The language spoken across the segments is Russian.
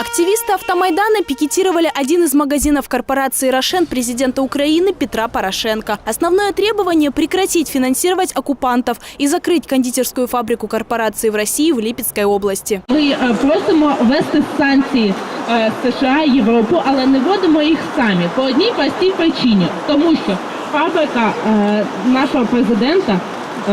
Активисты автомайдана пикетировали один из магазинов корпорации «Рошен» президента Украины Петра Порошенко. Основное требование – прекратить финансировать оккупантов и закрыть кондитерскую фабрику корпорации в России в Липецкой области. Ми е, просимо ввести санкції е, США, Європу, але не вводимо їх самі по одній простій причині, тому що фабрика е, нашого президента,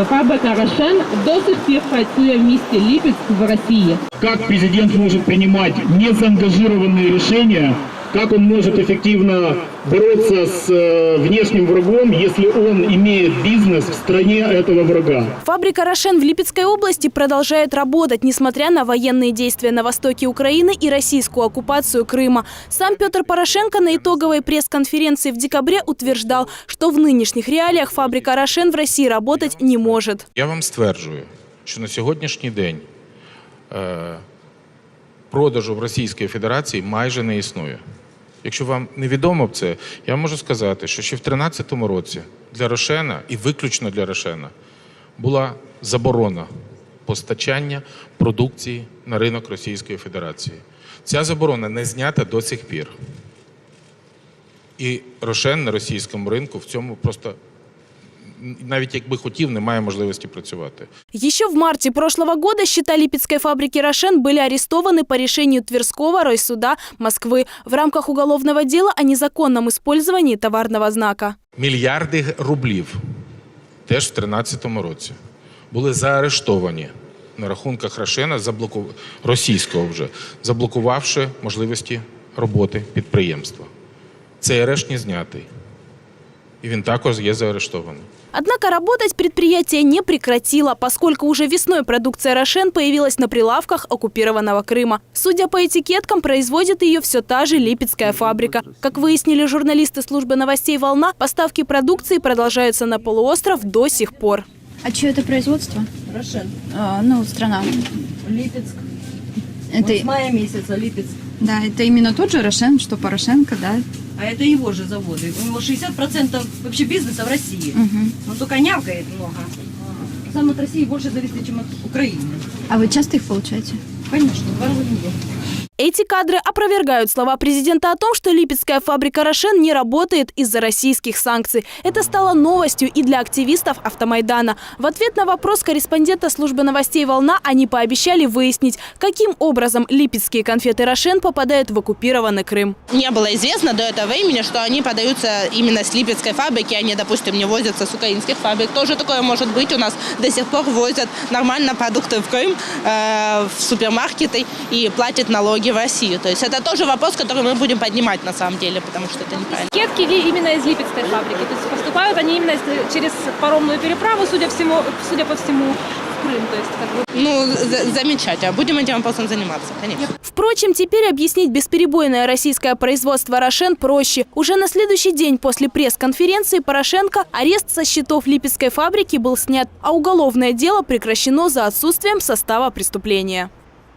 е, фабрика Рошен, до сих пір працює в місті Ліпецьк в Росії. как президент может принимать незаангажированные решения, как он может эффективно бороться с э, внешним врагом, если он имеет бизнес в стране этого врага. Фабрика «Рошен» в Липецкой области продолжает работать, несмотря на военные действия на востоке Украины и российскую оккупацию Крыма. Сам Петр Порошенко на итоговой пресс-конференции в декабре утверждал, что в нынешних реалиях фабрика «Рошен» в России работать не может. Я вам стверджую, що на сьогоднішній день е, продажу в Російській Федерації майже не існує. Якщо вам невідомо це, я можу сказати, що ще в 2013 році для Рошена і виключно для Рошена була заборона постачання продукції на ринок Російської Федерації. Ця заборона не знята до сих пір. І Рошен на російському ринку в цьому просто навіть якби хотів, не має можливості працювати. Еще в марте прошлого года счета Липецкой фабрики «Рошен» были арестованы по решению Тверского райсуда Москвы в рамках уголовного дела о незаконном использовании товарного знака. Мільярди рублів теж в 2013 році були заарештовані на рахунках Рошена, заблоку... російського вже, заблокувавши можливості роботи підприємства. Цей арешт не знятий. І він також є заарештований. Однако работать предприятие не прекратило, поскольку уже весной продукция «Рошен» появилась на прилавках оккупированного Крыма. Судя по этикеткам, производит ее все та же Липецкая фабрика. Как выяснили журналисты службы новостей «Волна», поставки продукции продолжаются на полуостров до сих пор. А что это производство? Рошен. А, ну, страна. Липецк. Это, Вот с мая месяца Липецк. да, это именно тот же Рошен, что Порошенко, да? А это его же заводы. У него 60% вообще бизнеса в России. Мгм. Он только нявкает много. Сам от России больше зависит, чем от Украины. А вы часто их получаете? Конечно, два раза в неделю. Эти кадры опровергают слова президента о том, что Липецкая фабрика «Рошен» не работает из-за российских санкций. Это стало новостью и для активистов автомайдана. В ответ на вопрос корреспондента службы новостей «Волна» они пообещали выяснить, каким образом липецкие конфеты «Рошен» попадают в оккупированный Крым. не было известно до этого времени, что они подаются именно с липецкой фабрики, они, допустим, не возятся с украинских фабрик. Тоже такое может быть. У нас до сих пор возят нормально продукты в Крым, э, в супермаркеты и платят налоги в Россию. То есть это тоже вопрос, который мы будем поднимать на самом деле, потому что это неправильно. Кетки именно из Липецкой фабрики. То есть поступают они именно через паромную переправу, судя, всему, судя по всему, Крым. То есть как бы Ну, за- замечательно. Будем этим вопросом заниматься, конечно. Впрочем, теперь объяснить бесперебойное российское производство «Рошен» проще. Уже на следующий день после пресс-конференции Порошенко арест со счетов Липецкой фабрики был снят, а уголовное дело прекращено за отсутствием состава преступления.